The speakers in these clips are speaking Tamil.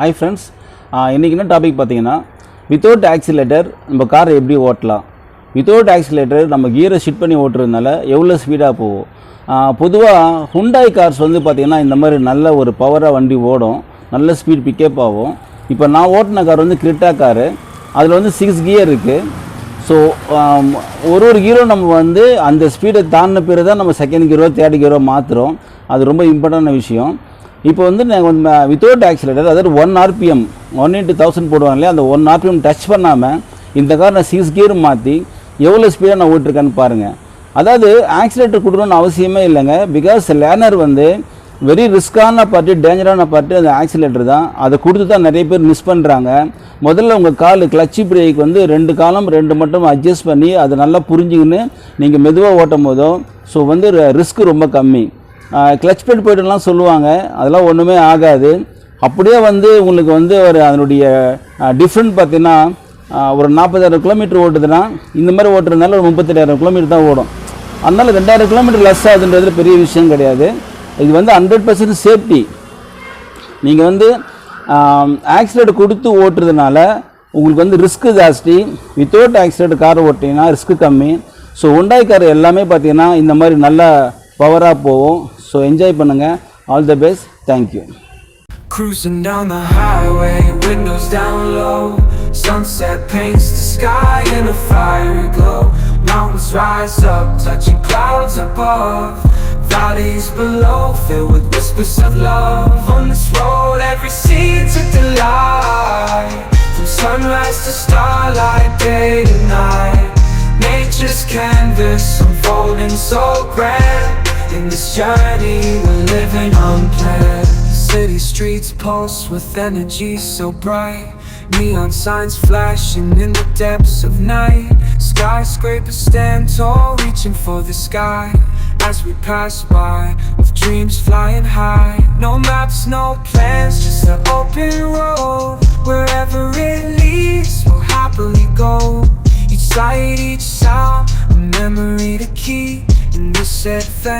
ஹாய் ஃப்ரெண்ட்ஸ் இன்றைக்கி என்ன டாபிக் பார்த்தீங்கன்னா வித்தவுட் ஆக்சிலேட்டர் நம்ம காரை எப்படி ஓட்டலாம்? வித்தவுட் ஆக்சிலேட்டர் நம்ம கியரை ஷிட் பண்ணி ஓட்டுறதுனால எவ்வளோ ஸ்பீடாக போகும்? பொதுவாக ஹுண்டாய் கார்ஸ் வந்து பார்த்திங்கன்னா இந்த மாதிரி நல்ல ஒரு பவராக வண்டி ஓடும். நல்ல ஸ்பீட் பிக்கப் ஆகும். இப்போ நான் ஓட்டின கார் வந்து கிரிட்டா காரு அதில் வந்து சிக்ஸ் கியர் இருக்குது ஸோ ஒரு ஒரு கீரோ நம்ம வந்து அந்த ஸ்பீடை தாண்டின பிறகு தான் நம்ம செகண்ட் கீரோ தேர்ட் கீரோ மாற்றுறோம் அது ரொம்ப இம்பார்ட்டண்டான விஷயம். இப்போ வந்து நாங்கள் வந்து வித்தவுட் ஆக்சிலேட்டர் அதாவது one RPM one eighty thousand போடுவாங்க இல்லையா? அந்த ஒன் ஆர்பிஎம் டச் பண்ணாமல் இந்த கார் நான் சிக்ஸ் கியர் மாற்றி எவ்வளோ ஸ்பீடாக நான் ஓட்டிருக்கேன்னு பாருங்கள் அதாவது ஆக்சிலேட்டர் கொடுக்கணும்னு அவசியமே இல்லைங்க. பிகாஸ் லேனர் வந்து வெரி ரிஸ்க்கான பார்ட்டு டேஞ்சரான பார்ட்டு அந்த ஆக்சிலேட்டர் தான். அதை கொடுத்து தான் நிறைய பேர் மிஸ் பண்ணுறாங்க முதல்ல உங்கள் கால் கிளச்சி பிரேக் வந்து ரெண்டு காலம் ரெண்டு மட்டும் அட்ஜஸ்ட் பண்ணி அதை நல்லா புரிஞ்சுக்கின்னு நீங்கள் மெதுவாக ஓட்டும் போதும் ஸோ வந்து ரிஸ்க் ரொம்ப கம்மி. கிளச் பிளேட் போய்ட்டுலாம் சொல்லுவாங்க. அதெல்லாம் ஒன்றுமே ஆகாது. அப்படியே வந்து உங்களுக்கு வந்து ஒரு அதனுடைய டிஃப்ரெண்ட் பார்த்தீங்கன்னா ஒரு நாற்பதாயிரம் கிலோமீட்டர் ஓட்டுதுன்னா இந்த மாதிரி ஓட்டுறதுனால ஒரு முப்பத்தெட்டாயிரம் கிலோமீட்டர் தான் ஓடும். அதனால் ரெண்டாயிரம் கிலோமீட்டர் லெஸ் ஆகுதுன்றது பெரிய விஷயம் கிடையாது. இது வந்து ஹண்ட்ரட் பர்சன்ட் சேஃப்டி நீங்கள் வந்து ஆக்சிடென்ட் கொடுத்து ஓட்டுறதுனால உங்களுக்கு வந்து ரிஸ்க்கு ஜாஸ்தி. வித்தவுட் ஆக்சிடென்ட் கார் ஓட்டிங்கன்னா ரிஸ்க்கு கம்மி. ஸோ உண்டாய் கார் எல்லாமே பார்த்தீங்கன்னா இந்த மாதிரி நல்லா பவராக போகும் ஸோ என்ஜாய் பண்ணுங்கள் all the best thank you Cruising down the highway, windows down low. Sunset paints the sky in a fiery glow. Mountains rise up, touching clouds above. Valleys below, filled with whispers of love. On this road, every scene's a delight. From sunrise to starlight, day to night. Nature's canvas unfolding so grand. in this journey, we're living unplanned. City streets pulse with energy so bright. Neon signs flashing in the depths of night. Skyscrapers stand tall, reaching for the sky. As we pass by, with dreams flying high. No maps, no plans, just an open road.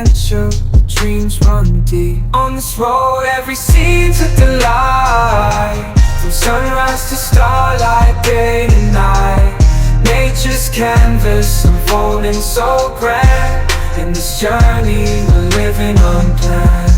Adventure, dreams run deep. On this road, every scene's a delight. From sunrise to starlight, day and night. Nature's canvas unfolding so grand. In this journey, we're living unplanned.